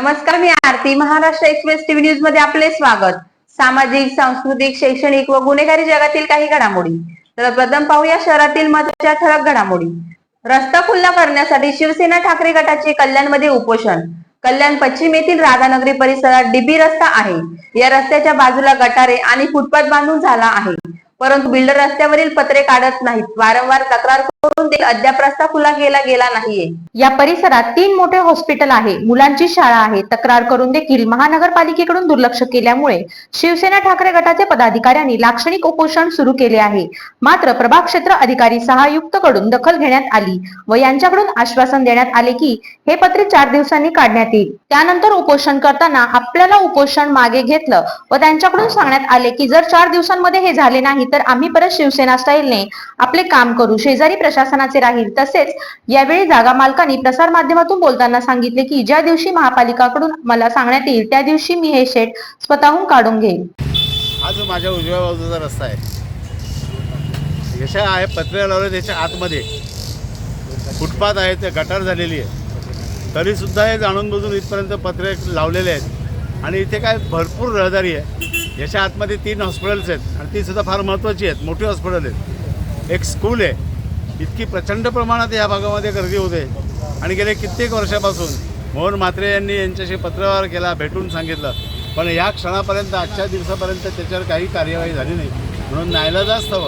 नमस्कार मी Aarti. Maharashtra express TV न्यूजमध्ये आपले स्वागत. सामाजिक सांस्कृतिक शैक्षणिक व गुन्हेगारी जगातील काही घडामोडी. तर प्रथम पाहूया शहरातील महत्त्वाच्या ठळक घडामोडी. रस्ता खुल्ला करण्यासाठी शिवसेना ठाकरे गटाचे कल्याणमध्ये उपोषण. कल्याण पश्चिम येथील राधानगरी परिसरात डीबी रस्ता आहे. या रस्त्याच्या बाजूला गटारे आणि फुटपाथ बांधून झाला आहे. परंतु बिल्डर रस्त्यावरील पत्रे काढत नाहीत. वारंवार तक्रार करून ते अद्याप रस्ता खुला केला गेला नाहीये. या परिसरात तीन मोठे हॉस्पिटल आहे मुलांची शाळा आहे तक्रार करून देखील महानगरपालिकेकडून दुर्लक्ष केल्यामुळे शिवसेना ठाकरे गटाचे पदाधिकाऱ्यांनी लाक्षणिक उपोषण सुरू केले आहे. मात्र प्रभाग क्षेत्र अधिकारी सहायुक्त कडून दखल घेण्यात आली व यांच्याकडून आश्वासन देण्यात आले की हे पत्र चार दिवसांनी काढण्यात येईल. त्यानंतर उपोषण करताना आपल्याला उपोषण मागे घेतलं व त्यांच्याकडून सांगण्यात आले की जर चार दिवसांमध्ये हे झाले नाही तर आम्ही परत शिवसेना स्टाईलने आपले काम करू. शेजारी प्रशासन प्रशासनाचे राहील. तसेच यावेळी जागा मालकांनी प्रसार माध्यमातून बोलताना सांगितले की ज्या दिवशी महापालिकाकडून मला सांगण्यात येईल त्या दिवशी मी हे शेड स्वतःहून काढून घेईन. आज माझ्या उजव्या बाजूचा रस्ता आहे याच्या आहे पत्रे लावले त्याच्या आतमध्ये. फुटपाथ आहे ते गटार झालेली आहे. तरीसुद्धा हे जाणून बुजून इथपर्यंत पत्रे लावलेले आहेत. आणि इथे काय भरपूर रहदारी आहे. याच्या आतमध्ये तीन हॉस्पिटल्स आहेत आणि ती सुद्धा फार महत्त्वाची आहेत. मोठी हॉस्पिटल आहेत. एक स्कूल आहे. इतकी प्रचंड प्रमाणात या भागामध्ये गर्दी होते. आणि गेले कित्येक वर्षापासून. मोहन म्हात्रे यांनी यांच्याशी पत्रव्यवहार केला भेटून सांगितलं. पण या क्षणापर्यंत आजच्या दिवसापर्यंत त्याच्यावर काही कार्यवाही झाली नाही. म्हणून नाईलाजास्तव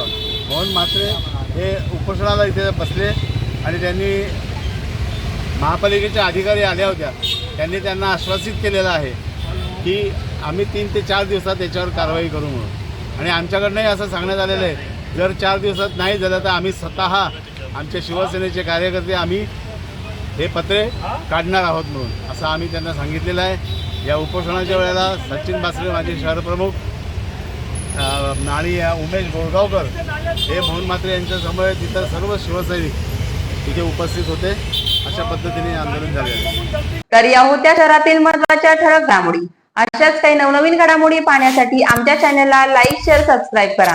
मोहन म्हात्रे हे उपोषणाला इथे बसले आणि त्यांनी महापालिकेच्या अधिकारी आल्या होत्या. त्यांनी त्यांना आश्वासित केलेलं आहे की आम्ही तीन ते चार दिवसात त्याच्यावर कारवाई करू म्हणून. आणि आमच्याकडनंही असं सांगण्यात आलेलं आहे जर चार दिवसात नाही झालं तर आम्ही स्वतः आमचे शिवसेनेचे कार्यकर्ते आम्ही हे पत्रे काढणार आहोत म्हणून. असं आम्ही त्यांना सांगितलेलं आहे. या उपोषणाच्या वेळेला सचिन बासरे माझे शहरप्रमुख आणि उमेश गोळगावकर हे मोहन म्हात्रे यांच्यासमोर तिथं सर्व शिवसैनिक तिथे उपस्थित होते. अशा पद्धतीने आंदोलन झाले तर या होत्या शहरातील महत्त्वाच्या ठळक घडामोडी. अशाच काही नवनवीन घडामोडी पाहण्यासाठी आमच्या चॅनलला लाईक शेअर सबस्क्राईब करा.